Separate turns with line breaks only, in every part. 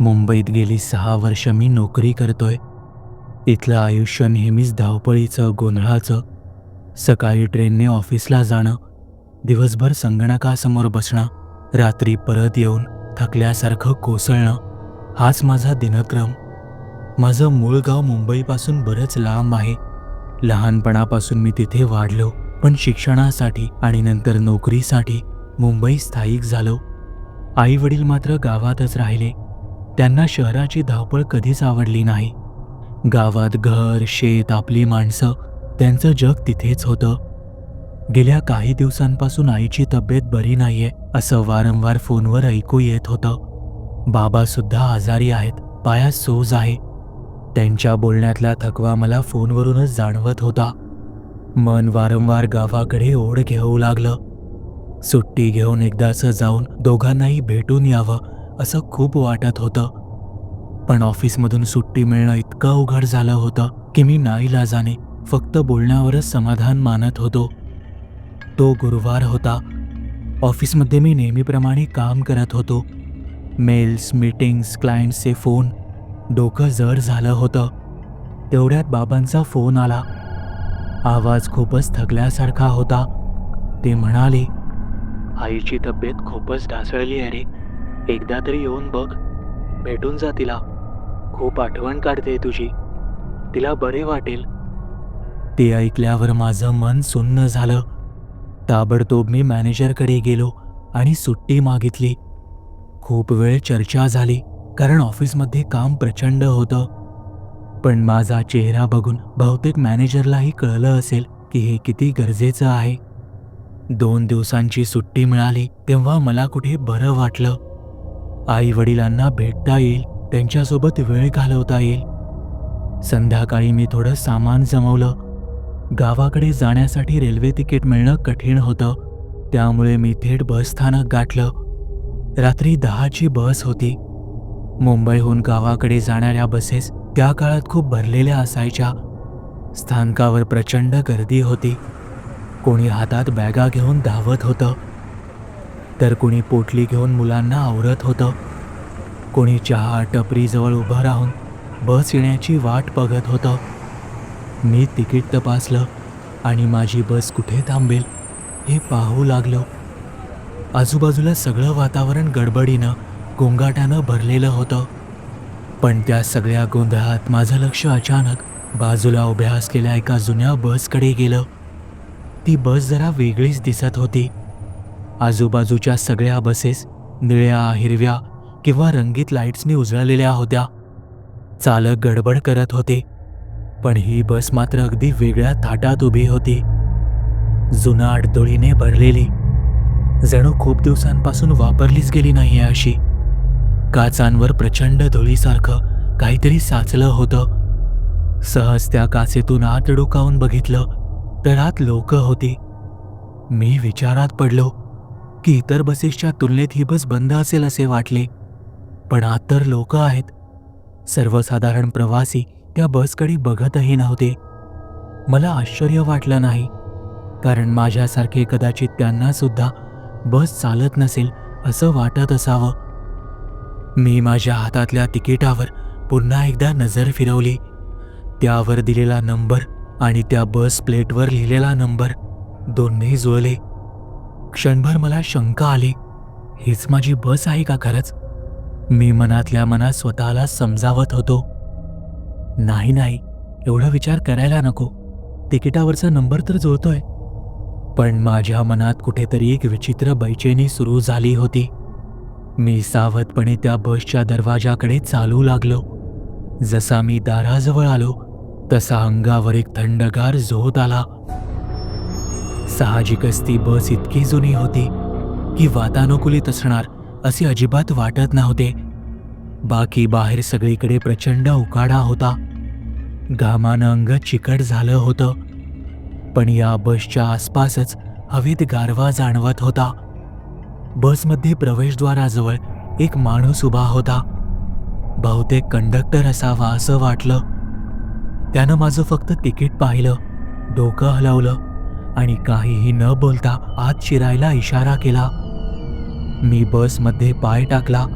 मुंबईत गेली सहा वर्ष मी नोकरी करतोय. इथलं आयुष्य नेहमीच धावपळीचं गोंधळाचं. सकाळी ट्रेनने ऑफिसला जाणं दिवसभर संगणकासमोर बसणं रात्री परत येऊन थकल्यासारखं कोसळणं हाच माझा दिनक्रम. माझं मूळ गाव मुंबईपासून बरंच लांब आहे. लहानपणापासून मी तिथे वाढलो पण शिक्षणासाठी आणि नंतर नोकरीसाठी मुंबई स्थायिक झालो. आई वडील मात्र गावातच राहिले. त्यांना शहराची धावपळ कधीच आवडली नाही. गावात घर शेत आपली माणसं त्यांचं जग तिथेच होतं. गेल्या काही दिवसांपासून आईची तब्येत बरी नाहीये असं वारंवार फोनवर ऐकू येत होतं. बाबा सुद्धा आजारी आहेत पायात सोज आहे. त्यांच्या बोलण्यातला थकवा मला फोनवरूनच जाणवत होता. मन वारंवार गावाकडे ओढ घेऊ लागलं. सुट्टी घेऊन एकदाचं जाऊन दोघांनाही भेटून यावं असं खूप वाटत होतं. पण ऑफिसमधून सुट्टी मिळणं इतकं अवघड झालं होतं की मी नाईलाजाने फक्त बोलण्यावरच समाधान मानत होतो. तो गुरुवार होता. ऑफिसमध्ये मी नेहमीप्रमाणे काम करत होतो. मेल्स मीटिंग्स क्लायंट्सचे फोन डोकं जड झालं होतं. तेवढ्यात बाबांचा फोन आला. आवाज खूपच थकल्यासारखा होता. ते म्हणाले आईची तब्येत खूपच ढासळली आहे रे. एकदा तरी येऊन बघ. भेटून जा तिला. खूप आठवण काढते तुझी. तिला बरे वाटेल. ते ऐकल्यावर माझं मन सुन्न झालं. ताबडतोब मी मॅनेजरकडे गेलो आणि सुट्टी मागितली. खूप वेळ चर्चा झाली कारण ऑफिसमध्ये काम प्रचंड होतं. पण माझा चेहरा बघून बहुतेक मॅनेजरलाही कळलं असेल की हे किती गरजेचं आहे. दोन दिवसांची सुट्टी मिळाली तेव्हा मला कुठे बरं वाटलं. आई वडिलांना भेटता येईल त्यांच्यासोबत वेळ घालवता येईल. संध्याकाळी मी थोडं सामान जमवलं. गावाकडे जाण्यासाठी रेल्वे तिकीट मिळणं कठीण होतं. त्यामुळे मी थेट बसस्थानक गाठलं. रात्री दहाची बस होती. मुंबईहून गावाकडे जाणाऱ्या बसेस त्या काळात खूप भरलेल्या असायच्या. स्थानकावर प्रचंड गर्दी होती. कोणी हातात बॅगा घेऊन धावत होतं. तर कोणी पोटली घेऊन मुलांना आवरत होतं. कोणी चहा टपरीजवळ उभं राहून बस येण्याची वाट बघत होतं. मी तिकीट तपासलं आणि माझी बस कुठे थांबेल हे पाहू लागलो. आजूबाजूला सगळं वातावरण गडबडीनं गोंगाटानं भरलेलं होतं. पण त्या सगळ्या गोंधळात माझं लक्ष अचानक बाजूला उभ्या असलेल्या एका जुन्या बसकडे गेलं. ती बस जरा वेगळीच दिसत होती. आजूबाजूच्या सगळ्या बसेस निळ्या हिरव्या किंवा रंगीत लाईट्सनी उजळलेल्या होत्या. चालक गडबड करत होते पण ही बस मात्र अगदी वेगळ्या थाटात उभी होती. जुना अडदोळीने भरलेली. जणू खूप दिवसांपासून वापरलीच गेली नाहीये अशी. काचांवर प्रचंड धुळीसारखं काहीतरी साचलं होतं. सहज त्या काचेतून आत डोकावून बघितलं तर आत लोक होती. मी विचारात पडलो की इतर बसेसच्या तुलनेत ही बस बंद असेल असे वाटले. पण आत तर लोक आहेत. सर्वसाधारण प्रवासी त्या बसकडे बघतही नव्हते. मला आश्चर्य वाटलं नाही कारण माझ्यासारखे कदाचित त्यांना सुद्धा बस चालत नसेल असं वाटत असावं. मी माझ्या हातातल्या तिकिटावर पुन्हा एकदा नजर फिरवली. त्यावर दिलेला नंबर आणि त्या बस प्लेटवर लिहिलेला नंबर दोन्ही जुळले. क्षणभर मला शंका आली हीच माझी बस आहे का खरंच? मी मनातल्या मनात स्वतःला समजावत होतो. नाही नाही एवढा विचार करायला नको. तिकिटावरचा नंबर तर जुळतोय. पण माझ्या मनात कुठेतरी एक विचित्र बैचेनी सुरू झाली होती. मी सावधपणे त्या बसच्या दरवाजाकडे चालू लागलो. जसा मी दाराजवळ आलो तसा अंगावर एक थंडगार झोत आला. साहजिकच ती बस इतकी जुनी होती की वातानुकूलित असणार. असे अजिबात वाटत नव्हते. बाकी बाहेर सगळीकडे प्रचंड उकाडा होता. घामानं अंग चिकट झालं होतं. पण या बसच्या आसपासच हवेत गारवा जाणवत होता. बसमध्ये प्रवेशद्वाराजवळ एक माणूस उभा होता. बहुतेक कंडक्टर असावा असं वाटलं. त्यानं माझं फक्त तिकीट पाहिलं डोकं हलवलं आणि काहीही न बोलता आत शिरायला इशारा केला. मी बसमध्ये पाय टाकला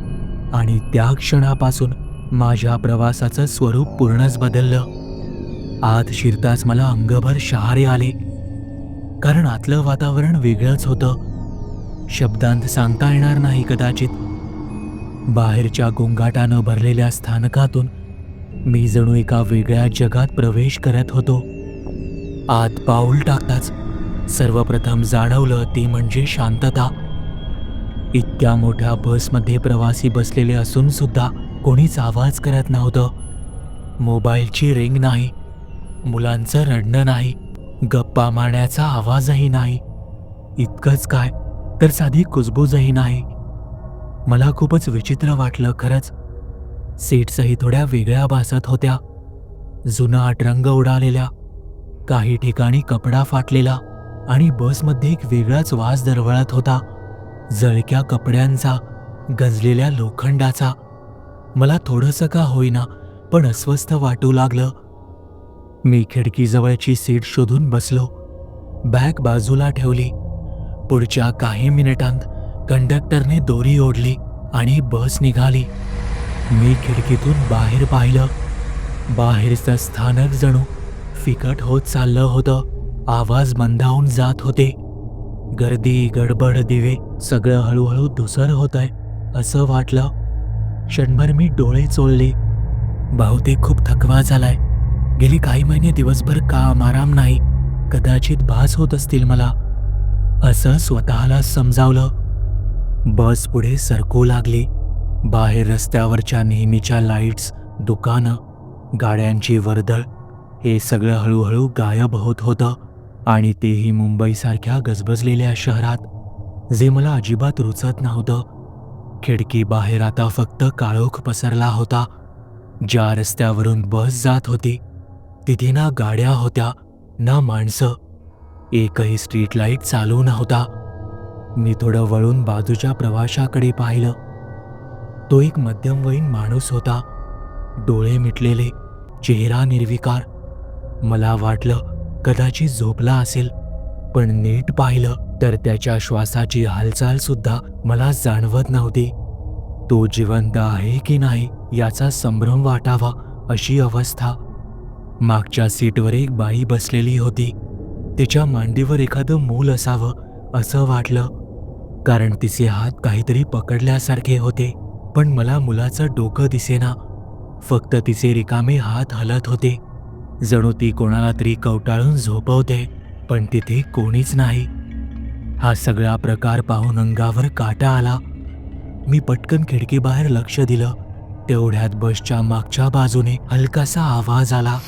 आणि त्या क्षणापासून माझ्या प्रवासाचं स्वरूप पूर्णच बदललं. आत शिरताच मला अंगभर शहारे आले. कारण आतलं वातावरण वेगळंच होतं. शब्दांत सांगता येणार नाही कदाचित. बाहेरच्या गोंगाटानं भरलेल्या स्थानकातून मी जणू एका वेगळ्या जगात प्रवेश करत होतो. आत पाऊल टाकताच सर्वप्रथम जाणवलं ती म्हणजे शांतता. इतक्या मोठ्या बसमध्ये प्रवासी बसलेले असून सुद्धा कोणीच आवाज करत नव्हतं. मोबाईलची रिंग नाही. मुलांचं रडणं नाही. गप्पा मारण्याचा आवाजही नाही. इतकंच काय तर साधी कुजबूजही नाही. मला खूपच विचित्र वाटलं खरंच. सीट्सही थोड्या वेगळ्या भासत होत्या. जुनाट रंग उडालेल्या काही ठिकाणी कपडा फाटलेला आणि बसमध्ये एक वेगळाच वास दरवळत होता. जळक्या कपड्यांचा गंजलेल्या लोखंडाचा. मला थोडंसं का होईना पण अस्वस्थ वाटू लागलं. मी खिडकीजवळची सीट शोधून बसलो. बॅग बाजूला ठेवली. पुढच्या काही मिनिटांत कंडक्टरने दोरी ओढली आणि बस निघाली. मी खिडकीतून बाहेर पाहिलं. बाहेरचं स्थानक जणू फिकट होत चाललं होतं. आवाज मंदावून जात होते. गर्दी गडबड दिवे सगळं हळूहळू धुसर होत आहे असं वाटलं. क्षणभर मी डोळे चोळले. बहुतेक खूप थकवा झालाय. गेली काही महिने दिवसभर काम आराम नाही. कदाचित भास होत असतील मला. असं स्वतःला समजावलं. बस पुढे सरकू लागली. बाहेर रस्त्यावरच्या नेहमीच्या लाईट्स दुकानं गाड्यांची वर्दळ हे सगळं हळूहळू गायब होत होतं. आणि तेही मुंबईसारख्या गजबजलेल्या शहरात जे मला अजिबात रुचत नव्हतं. खिडकी बाहेर आता फक्त काळोख पसरला होता. ज्या रस्त्यावरून बस जात होती तिथे ना गाड्या होत्या ना माणसं. एकही स्ट्रीट लाइट चालू नव्हता. मी थोडं वळून बाजूच्या प्रवाशाकडे पाहिलं. तो एक मध्यमवयीन माणूस होता. डोळे मिटलेले चेहरा निर्विकार. मला वाटलं कदाचित झोपला असेल. पण नीट पाहिलं तर त्याच्या श्वासाची हालचाल सुद्धा मला जाणवत नव्हती. तो जिवंत आहे की नाही याचा संभ्रम वाटावा अशी अवस्था. मागच्या सीटवर एक बाई बसलेली होती. तिच्या मांडीवर एखादं मूल असावं असं वाटलं. कारण तिचे हात काहीतरी पकडल्यासारखे होते पण मला मुलाचं डोकं दिसेना. फक्त तिचे रिकामे हात हलत होते. जणू ती कोणाला तरी कवटाळून झोपवते पण तिथे कोणीच नाही. हा सगळा प्रकार पाहून अंगावर काटा आला. मी पटकन खिडकीबाहेर लक्ष दिलं. तेवढ्यात बसच्या मागच्या बाजूने हलकासा आवाज आला.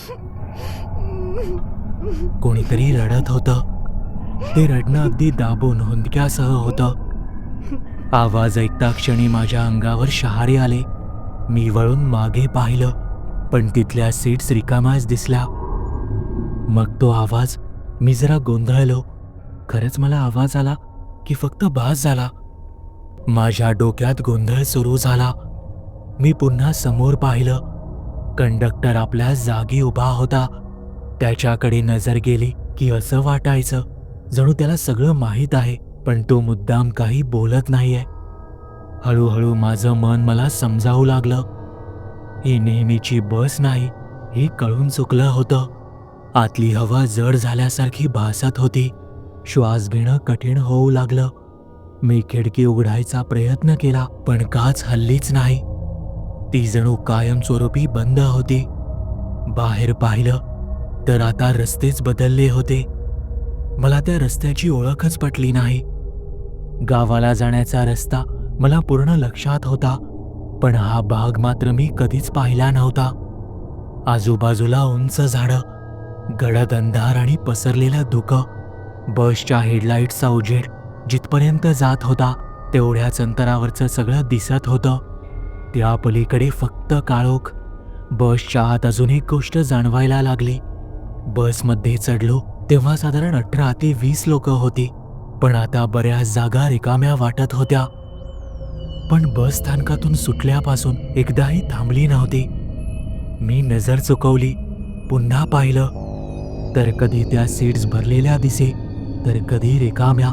कोणीतरी रडत होतं. ते रडणं अगदी दाबून हुंदक्यासह होतं. आवाज ऐकता क्षणी माझ्या अंगावर शहारे आले. मी वळून मागे पाहिलं. पण तिथल्या सीट्स रिकाम्याच दिसल्या मग तो आवाज मी जरा गोंधळलो. खरंच मला आवाज आला की फक्त भास झाला. माझ्या डोक्यात गोंधळ सुरू झाला. मी पुन्हा समोर पाहिलं. कंडक्टर आपल्या जागी उभा होता. त्याच्याकडे नजर गेली की असं वाटायचं. जणू त्याला सगळं माहीत आहे पण तो मुद्दाम काही बोलत नाहीये. हळूहळू माझं मन मला समजावू लागलं. ही नेहमीची बस नाही हे कळून चुकलं होतं. आतली हवा जड झाल्यासारखी भासत होती. श्वास घेणं कठीण होऊ लागलं. मी खिडकी उघडायचा प्रयत्न केला पण काच हल्लीच नाही. ती जणू कायमस्वरूपी बंद होती. बाहेर पाहिलं तर आता रस्तेच बदलले होते. मला त्या रस्त्याची ओळखच पटली नाही. गावाला जाण्याचा रस्ता मला पूर्ण लक्षात होता. पण हा भाग मात्र मी कधीच पाहिला नव्हता. आजूबाजूला उंच झाडं गडद अंधार आणि पसरलेलं धुकं बसच्या हेडलाईटचा उजेड जिथपर्यंत जात होता तेवढ्याच अंतरावरचं सगळं दिसत होतं. त्या पलीकडे फक्त काळोख बसच्या आत अजून एक गोष्ट जाणवायला लागली. बसमध्ये चढलो तेव्हा साधारण अठरा ते वीस लोक होती पण आता बऱ्याच जागा रिकाम्या वाटत होत्या. पण बस स्थानकातून सुटल्यापासून एकदाही थांबली नव्हती. मी नजर चुकवली पुन्हा पाहिलं. तर कधी त्या सीट्स भरलेल्या दिसे तर कधी रिकाम्या.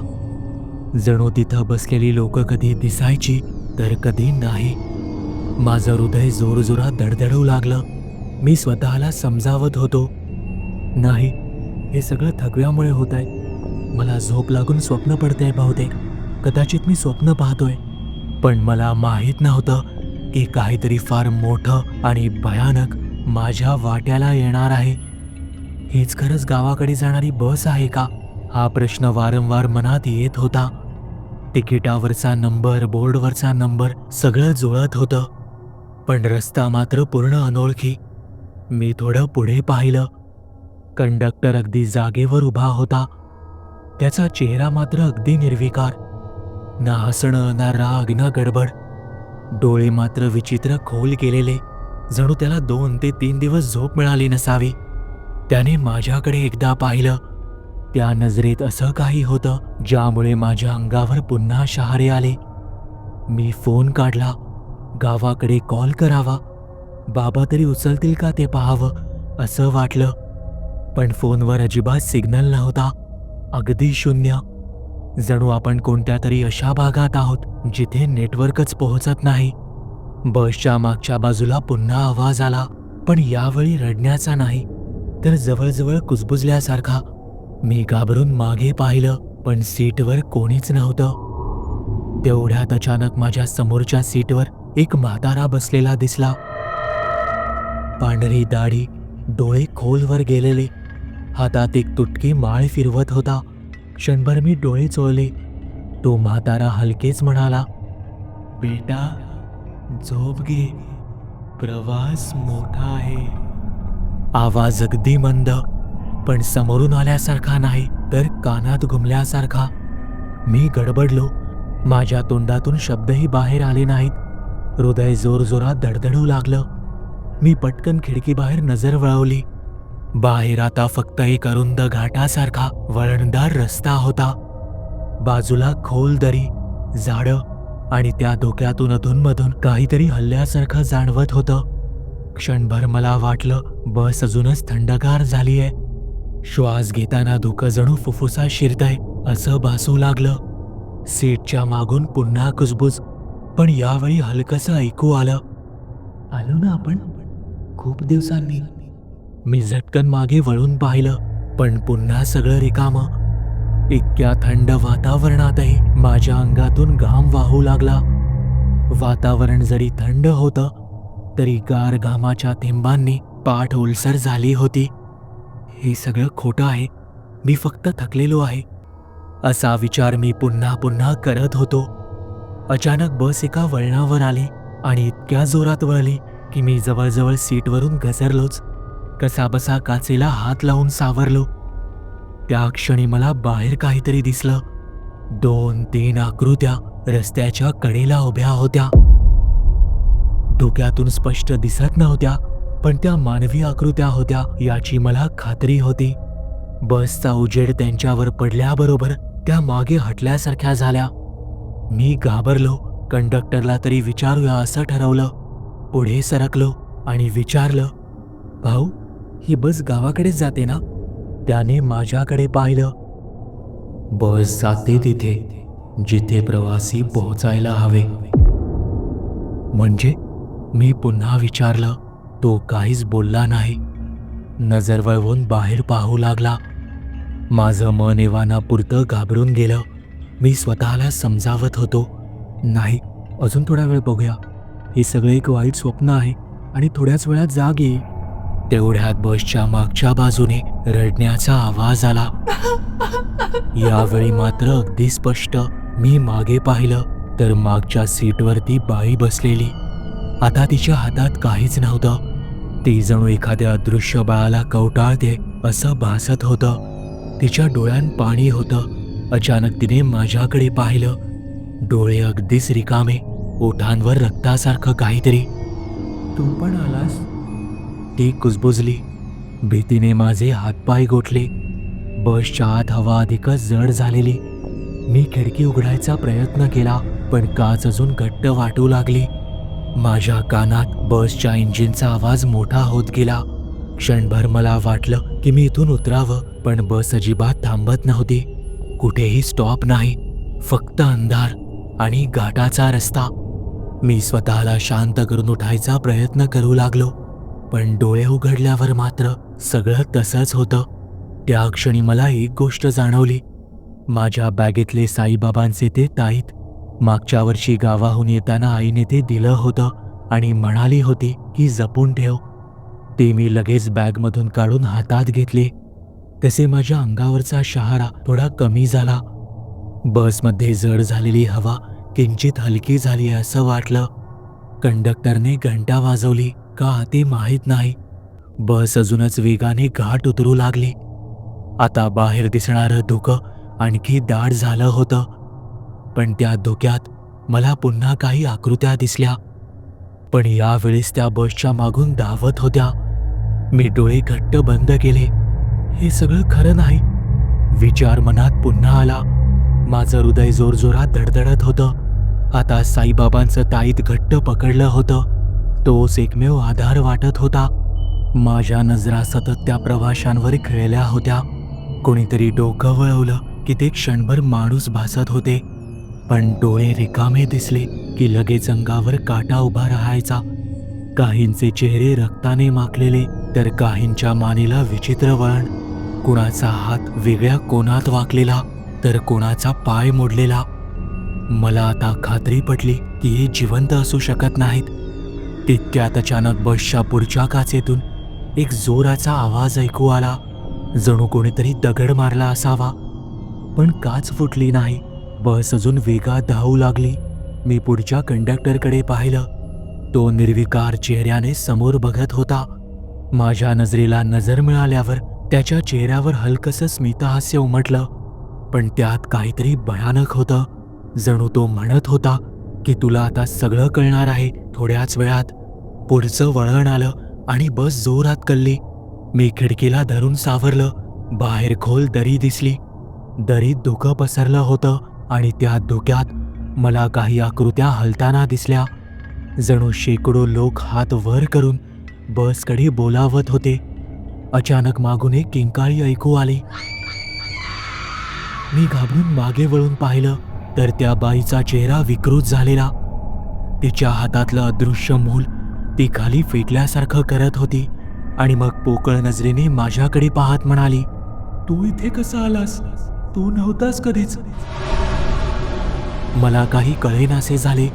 जणू तिथं बसलेली लोक कधी दिसायची तर कधी नाही. माझं हृदय जोरजोरात दडदडू लागलं. मी स्वतःला समजावत होतो. नाही हे सगळं थकव्यामुळे होत आहे मला झोप लागून स्वप्न पडतंय बहुतेक. कदाचित मी स्वप्न पाहतोय. पण मला माहीत नव्हतं की काहीतरी फार मोठं आणि भयानक माझ्या वाट्याला येणार आहे. हीच खरंच गावाकडे जाणारी बस आहे का? हा प्रश्न वारंवार मनात येत होता. तिकिटावरचा नंबर बोर्डवरचा नंबर सगळं जुळत होतं. पण रस्ता मात्र पूर्ण अनोळखी. मी थोडं पुढे पाहिलं. कंडक्टर अगदी जागेवर उभा होता. त्याचा चेहरा मात्र अगदी निर्विकार. ना हसणं ना राग ना गडबड. डोळे मात्र विचित्र खोल केलेले. जणू त्याला दोन ते तीन दिवस झोप मिळाली नसावी. त्याने माझ्याकडे एकदा पाहिलं. त्या नजरेत असं काही होतं ज्यामुळे माझ्या अंगावर पुन्हा शहारे आले. मी फोन काढला. गावाकडे कॉल करावा. बाबा तरी उचलतील का ते पाहावं असं वाटलं. पण फोनवर अजिबात सिग्नल नव्हता. अगदी शून्य. जणू आपण कोणत्या तरी अशा भागात आहोत जिथे नेटवर्कच पोहोचत नाही. बसच्या मागच्या बाजूला पुन्हा आवाज आला पण यावेळी रडण्याचा नाही. तर जवळजवळ कुजबुजल्यासारखा. मी घाबरून मागे पाहिलं पण सीटवर कोणीच नव्हतं. तेवढ्यात अचानक माझ्या समोरच्या सीटवर एक म्हातारा बसलेला दिसला. पांढरी दाढी डोळे खोलवर गेलेले. हातात एक तुटकी माळ फिरवत होता. क्षणभर मी डोळे चोळले. तो म्हातारा हलकेच म्हणाला बेटा झोप घे. प्रवास मोठा आहे. आवाज अगदी मंद पण समोरून आल्यासारखा नाही तर कानात घुमल्यासारखा. मी गडबडलो. माझ्या तोंडातून शब्दही बाहेर आले नाहीत. हृदय जोरजोरात धडधडू लागलं. मी पटकन खिडकीबाहेर नजर वळवली. बाहेर आता फक्त एक अरुंद घाटासारखा वळणदार रस्ता होता. बाजूला खोल दरी झाडं आणि त्या धोक्यातून अधूनमधून काहीतरी हल्ल्यासारखं जाणवत होतं. क्षणभर मला वाटलं बस अजूनच थंडगार झालीये. श्वास घेताना धुकं जणू फुफ्फुसात शिरतय असं भासू लागलं. सीटच्या मागून पुन्हा कुजबुज पण यावेळी हलकसं ऐकू आलं. आलो ना आपण? खूप दिवसांनी. मी झटकन मागे वळून पाहिलं पण पुन्हा सगळं रिकामं. इतक्या थंड वातावरणातही माझ्या अंगातून घाम वाहू लागला. वातावरण जरी थंड होतं तरी गार घामाच्या थेंबांनी पाठ ओलसर झाली होती. हे सगळं खोटं आहे. मी फक्त थकलेलो आहे. असा विचार मी पुन्हा पुन्हा करत होतो. अचानक बस एका वळणावर आली आणि इतक्या जोरात वळली की मी जवळजवळ सीटवरून घसरलोच. कसाबसा काचेला हात लावून सावरलो. त्या क्षणी मला बाहेर काहीतरी दिसलं. दोन तीन आकृत्या रस्त्याच्या कडेला उभ्या होत्या. डोक्यातून स्पष्ट दिसत नव्हत्या पण त्या मानवी आकृत्या होत्या याची मला खात्री होती. बसचा उजेड त्यांच्यावर पडल्याबरोबर त्या मागे हटल्यासारख्या झाल्या. मी घाबरलो कंडक्टरला तरी विचारूया असं ठरवलं. पुढे सरकलो आणि विचारलं भाऊ ही बस गावाकडेच जाते ना? त्याने माझ्याकडे पाहिलं. बस जाते तिथे जिथे प्रवासी पोहोचायला हवे. म्हणजे? मी पुन्हा विचारलं. तो काहीच बोलला नाही. नजर वळवून बाहेर पाहू लागला. माझं मन इवानापुरतं घाबरून गेलं. मी स्वतःला समजावत होतो. नाही अजून थोडा वेळ बघूया. हे सगळे एक वाईट स्वप्न आहे आणि थोड्याच वेळात जाग येईल. तेवढ्यात बसच्या मागच्या बाजूने रडण्याचा आवाज आला. यावेळी मात्र अगदी स्पष्ट. मी मागे पाहिलं तर मागच्या सीटवरती बाई बसलेली. आता तिच्या हातात काहीच नव्हतं. ती जणू एखाद्या अदृश्य बाळाला कवटाळते असं भासत होतं. तिच्या डोळ्यात पाणी होतं. अचानक तिने माझ्याकडे पाहिलं. डोळे अगदीच रिकामे ओठांवर रक्तासारखं काहीतरी. तू पण आलास? ती कुजबुजली. भीतीने माझे हातपाय गोठले. बसच्या आत हवा अधिकच जड झालेली. मी खिडकी उघडायचा प्रयत्न केला पण काच अजून घट्ट वाटू लागली. माझ्या कानात बसच्या इंजिनचा आवाज मोठा होत गेला. क्षणभर मला वाटलं की मी इथून उतरावं पण बस अजिबात थांबत नव्हती. कुठेही स्टॉप नाही फक्त अंधार आणि घाटाचा रस्ता. मी स्वतःला शांत करून उठायचा प्रयत्न करू लागलो. पण डोळे उघडल्यावर मात्र सगळं तसंच होतं. त्या क्षणी मला एक गोष्ट जाणवली. माझ्या बॅगेतले साईबाबांचे ते ताईत मागच्या वर्षी गावाहून येताना आईने ते दिलं होतं आणि म्हणाली होती की जपून ठेव. ते मी लगेच बॅगमधून काढून हातात घेतले. तसे माझ्या अंगावरचा शहारा थोडा कमी झाला. बसमध्ये जड झालेली हवा किंचित हलकी झाली असं वाटलं. कंडक्टरने घंटा वाजवली. का ते माहीत नाही. बस अजूनच वेगाने घाट उतरू लागली. आता बाहेर दिसणारं धुकं आणखी दाट झालं होतं. पण त्या धुक्यात मला पुन्हा काही आकृत्या दिसल्या. पण यावेळेस त्या बसच्या मागून धावत होत्या. मी डोळे घट्ट बंद केले. हे सगळं खरं नाही. विचार मनात पुन्हा आला. माझं हृदय जोरजोरात धडधडत होतं. आता साईबाबांचं ताईत घट्ट पकडलं होतं. तोच एकमेव आधार वाटत होता. माझ्या नजरा सतत त्या प्रवाशांवर खेळल्या होत्या. कोणीतरी डोकं वळवलं की ते क्षणभर माणूस भासत होते. पण डोळे रिकामे दिसले की लगेच अंगावर काटा उभा राहायचा. काहींचे चेहरे रक्ताने माखलेले तर काहींच्या मानेला विचित्र वळण. कुणाचा हात वेगळ्या कोणात वाकलेला तर कोणाचा पाय मोडलेला. मला आता खात्री पटली की हे जिवंत असू शकत नाहीत. तितक्यात अचानक बसच्या पुढच्या काचेतून एक जोराचा आवाज ऐकू आला. जणू कोणीतरी दगड मारला असावा. पण काच फुटली नाही. बस अजून वेगात धावू लागली. मी पुढच्या कंडक्टरकडे पाहिलं. तो निर्विकार चेहऱ्याने समोर बघत होता. माझ्या नजरेला नजर मिळाल्यावर त्याच्या चेहऱ्यावर हलकसं स्मितहास्य उमटलं. पण त्यात काहीतरी भयानक होतं. जणू तो म्हणत होता की तुला आता सगळं कळणार आहे थोड्याच वेळात. पुढचं वळण आलं आणि बस जोरात कल्ली मी खिडकीला धरून सावरलं. बाहेर खोल दरी दिसली. दरीत धुकं पसरलं होतं आणि त्या धुक्यात मला काही आकृत्या हलताना दिसल्या. जणू शेकडो लोक हात वर करून बसकडे बोलावत होते. अचानक मागून एक किंकाळी ऐकू आली. मी घाबरून मागे वळून पाहिलं तर त्या बाईचा चेहरा विकृत झालेला. तिच्या हातातलं अदृश्य मूल ती खाली फेकल्यासारखं करत होती आणि मग पोकळ नजरेने माझ्याकडे पाहत म्हणाली तू इथे कसा आलास? तू नव्हतास कधीच. मला काही कळेनासे झाले.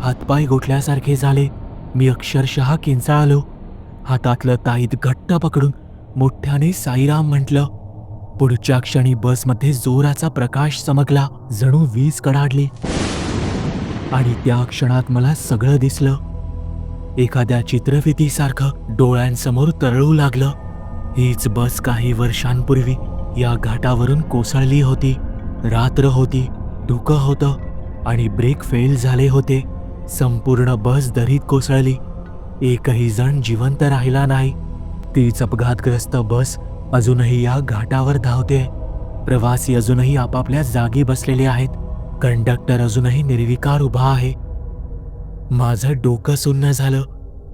हातपाय गोठल्यासारखे झाले. मी अक्षरशः किंचाळलो. हातातलं ताईत घट्ट पकडून मोठ्याने साईराम म्हटलं पुढच्या क्षणी बसमध्ये जोराचा प्रकाश चमकला. जणू वीज कडाडली. आणि त्या क्षणात मला सगळं दिसलं. एखाद्या चित्रफितीसारखं डोळ्यांसमोर तरळू लागलं. हीच बस काही वर्षांपूर्वी या घाटावरून कोसळली होती. रात्र होती धुकं होतं आणि ब्रेक फेल झाले होते. संपूर्ण बस दरीत कोसळली. एकही जण जिवंत राहिला नाही. तीच अपघातग्रस्त बस अजूनही या घाटावर धावते. प्रवासी अजूनही आपापल्या जागी बसलेले आहेत. कंडक्टर अजूनही निर्विकार उभा आहे. माझं डोकं सुन्न झालं.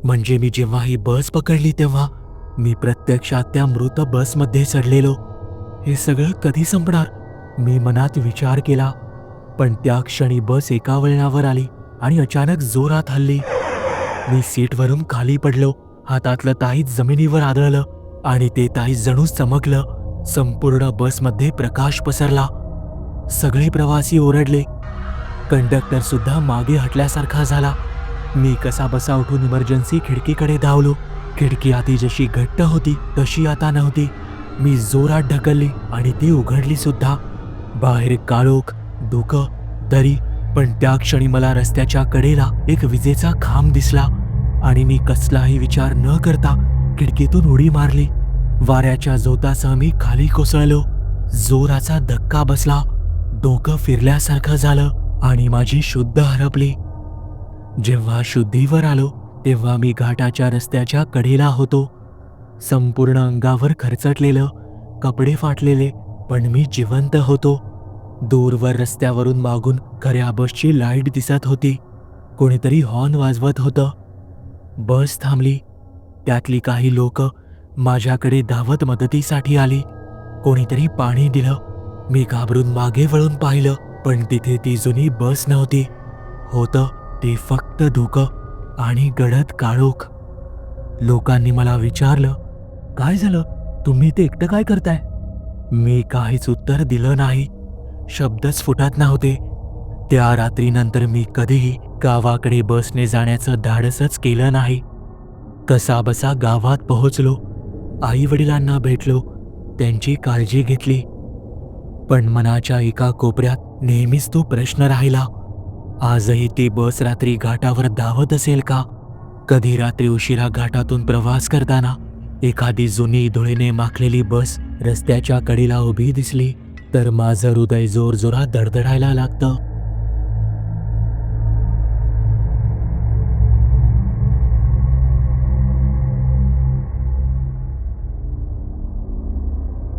म्हणजे मी जेव्हा ही बस पकडली तेव्हा मी प्रत्यक्षात त्या मृत बसमध्ये चढलेलो. हे सगळं कधी संपणार? मी मनात विचार केला. पण त्या क्षणी बस एका वळणावर आली आणि अचानक जोरात हल्ली. मी सीटवरून खाली पडलो. हातातलं ताईत जमिनीवर आदळलं आणि ते ताई जणू चमकलं. संपूर्ण बसमध्ये प्रकाश पसरला. सगळे प्रवासी ओरडले कंडक्टर सुद्धा मागे हटल्यासारखा झाला. मी कसा बसा उठून इमर्जन्सी खिडकीकडे धावलो. खिडकी आधी जशी घट्ट होती तशी आता नव्हती. मी जोरात ढकलली आणि ती उघडली सुद्धा. बाहेर काळोख धुकं दरी पण त्या क्षणी मला रस्त्याच्या कडेला एक विजेचा खांब दिसला. आणि मी कसलाही विचार न करता खिडकीतून उडी मारली. वाऱ्याच्या जोतासह मी खाली कोसळलो. जोराचा धक्का बसला. डोकं फिरल्यासारखं झालं. आणि माझी शुद्ध हरपली. जेव्हा शुद्धीवर आलो तेव्हा मी घाटाच्या रस्त्याच्या कडेला होतो. संपूर्ण अंगावर खरचटलेलं कपडे फाटलेले पण मी जिवंत होतो. दूरवर रस्त्यावरून मागून खऱ्या बसची लाइट दिसत होती. कोणीतरी हॉर्न वाजवत होतं. बस थांबली. त्यातली काही लोक माझ्याकडे धावत मदतीसाठी आली. कोणीतरी पाणी दिलं. मी घाबरून मागे वळून पाहिलं. पण तिथे ती जुनी बस नव्हती. होतं ते फक्त धुकं आणि गडद काळोख. लोकांनी मला विचारलं काय झालं? तुम्ही ते एकटं काय करताय? मी काहीच उत्तर दिलं नाही. शब्दच फुटत नव्हते. त्या रात्रीनंतर मी कधीही गावाकडे बसने जाण्याचं धाडसच केलं नाही. कसाबसा गावात पोहोचलो. आई वडिलांना भेटलो. त्यांची काळजी घेतली. पण मनाच्या एका कोपऱ्यात नेहमीच तो प्रश्न राहिला आजही ती बस रात्री घाटावर धावत असेल का? कधी रात्री उशिरा घाटातून प्रवास करताना एखादी जुनी धुळीने माखलेली बस रस्त्याच्या कडीला उभी दिसली तर माझं हृदय जोरजोरात धडधडायला लागतं.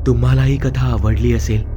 तुम्हाला ही कथा आवडली असेल